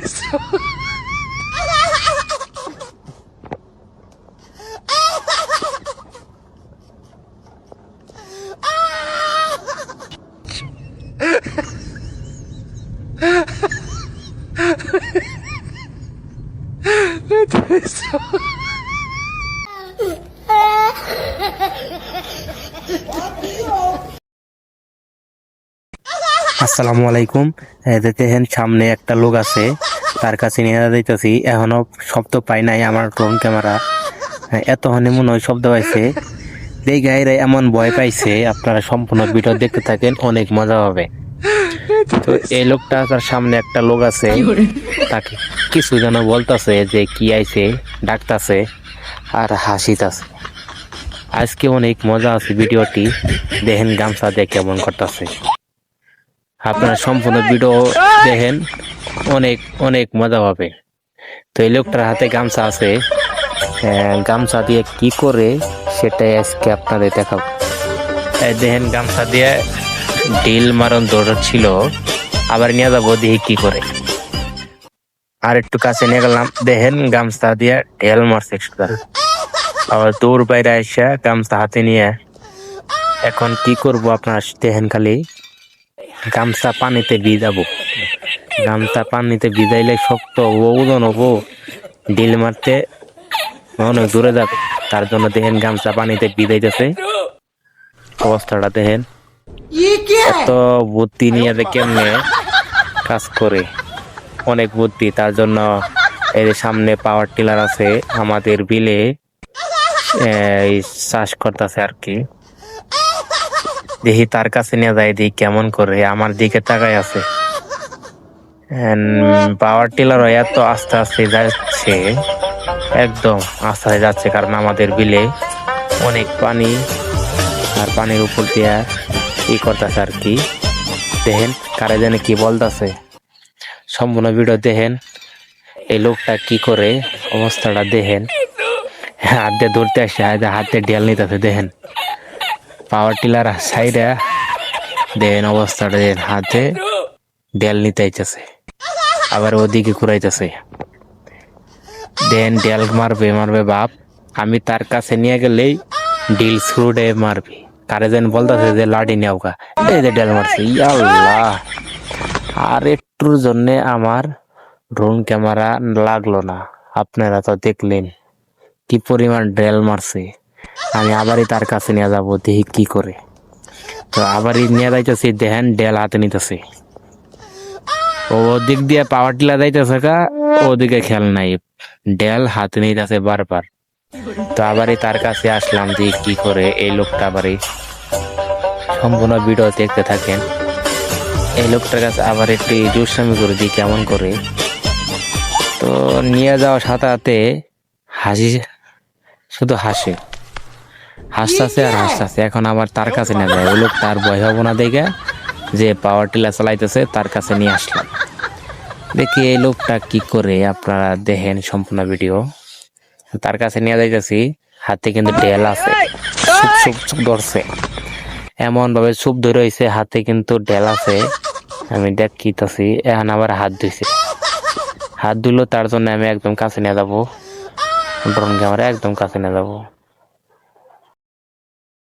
でしょ Ha ha ha! আসসালামু আলাইকুম। দেখেন, সামনে একটা লোক আছে, তার কাছে নিয়ে যাইতেছি। এখনও শব্দ পাই নাই আমার ড্রোন ক্যামেরা এত হনে মনে হয় শব্দ পাইছে। এই গায়েরা এমন ভয় পাইছে, আপনারা সম্পূর্ণ ভিডিও দেখতে থাকেন, অনেক মজা হবে। তো এই লোকটা, তার সামনে একটা লোক আছে, তাকে কিছু যেন বলতাছে যে কি আইছে, ডাকতাছে আর হাসিতাছে। আজকে অনেক মজা আছে ভিডিওটি, দেখেন গামছা দিয়ে কেমন করতেছে। আপনারা সম্পূর্ণ ভিডিও দেখেন অনেক অনেক মজা হবে। তো এই লোকটার হাতে গামছা আছে। আহ, গামছা দিয়ে কি করে সেটাই আজকে আপনাদের দেখাবো। দেখেন গামছা দিয়ে ডিল মারন দৌড়াচ্ছিল আবার নিয়ে যাব দেখি কি করে। আর একটু কাছে নিয়ে গেলাম। দেখেন গামছা দিয়ে ঢেল মারছে আবার দৌড় বাইরে এসে গামছা হাতে নিয়ে। এখন কি করব আপনার দেখেন খালি। গামছা পানিতে ভিজাবো। গামছা পানিতে ভিজাইলে শক্ত ওজন হব। ডিল মারতে অনেক দূরে যাবে তার জন্য দেখেন গামছা পানিতে ভিজাইতেছে। অবস্থাটা দেখেন। এত বুদ্ধি নিয়ে যে কেমনে কাজ করে। অনেক বুদ্ধি, তার জন্য এর সামনে পাওয়ার টিলার আছে আমাদের বিলে চাষ করতেছে আর কি। দেখি তার কাছে নিয়ে যাই, দেখি কেমন করে। আমার দিকে তাকাই আছে। পাওয়ার টিলার এত আস্তে আস্তে যাচ্ছে। একদম আস্তে আস্তে যাচ্ছে, কারণ আমাদের বিলে অনেক পানি আর পানির উপর দিয়া ই করতেছে আর কি। দেখেন কারে জানে কি বলতেছে। সম্পূর্ণ ভিডিও দেখেন এই লোকটা কি করে, অবস্থাটা দেখেন। হাত দিয়ে ধরতে আসে, হাতে ডেল নিতেছে, দেখেন। পাওয়ার টিলার সাইডে দেন অবস্থাটা দেন, হাতে ডেল নিতে আইতেছে। আবার ওদিকে ঘুরাইতেছে। দেন ডেল মারবে মারবে বাপ, আমি তার কাছে নিয়ে গেলেই ডিল স্ক্রুডে মারবি। কারে যেন বলতেছে যে লাডি নেও কা এই যে ডেল মারছে, ইয়াল্লাহ। আর একটুর জন্য আমার ড্রোন ক্যামেরা লাগল না। আপনারা তো দেখলেন কি পরিমাণ ডেল মারছে। আমি আবারই তার কাছে নিয়ে যাব, দেখি কি করে। তো আবারই নিয়ে যাইতেছি, দেখেন ডেল হাতে নিতেছে। ও দিক দিয়ে পাওয়ার টিলা যাইতেছে কা ওদিকে খেয়াল নাই। ডেল হাতে নিতেছে বারবার। তো আবারই তার কাছে আসলাম যে কি করে এই লোকটা আবারই। সম্পূর্ণ ভিডিও দেখতে থাকেন। এই লোকটার কাছে আবার একটু দুষ্টামি করে দিই কেমন করে। তো নিয়ে যাওয়া সাথে সাথে হাসি, শুধু হাসে। হাসতাছে আর হাসতাছে এখন আবার তার কাছে না যায়। ওই লোক তার ভয় হব না দেখে যে পাওয়ার টিলার চালাইতেছে তার কাছে নিয়ে আসলাম দেখি এই লোকটা কি করে আপনারা দেখেন সম্পূর্ণ ভিডিও। তার কাছে নিয়ে যাইতেছি। হাতে কিন্তু ডেল আছে। সুপ সুপ সুপ ধরছে। এমন ভাবে সুপ ধরে হয়েছে হাতে কিন্তু ডেল আছে। আমি দেখিতেছি এখন আবার হাত ধুইছে। হাত ধুলো তার জন্য আমি একদম কাছে নিয়ে যাব। ড্রোন ক্যামেরা একদম কাছে নিয়ে যাব।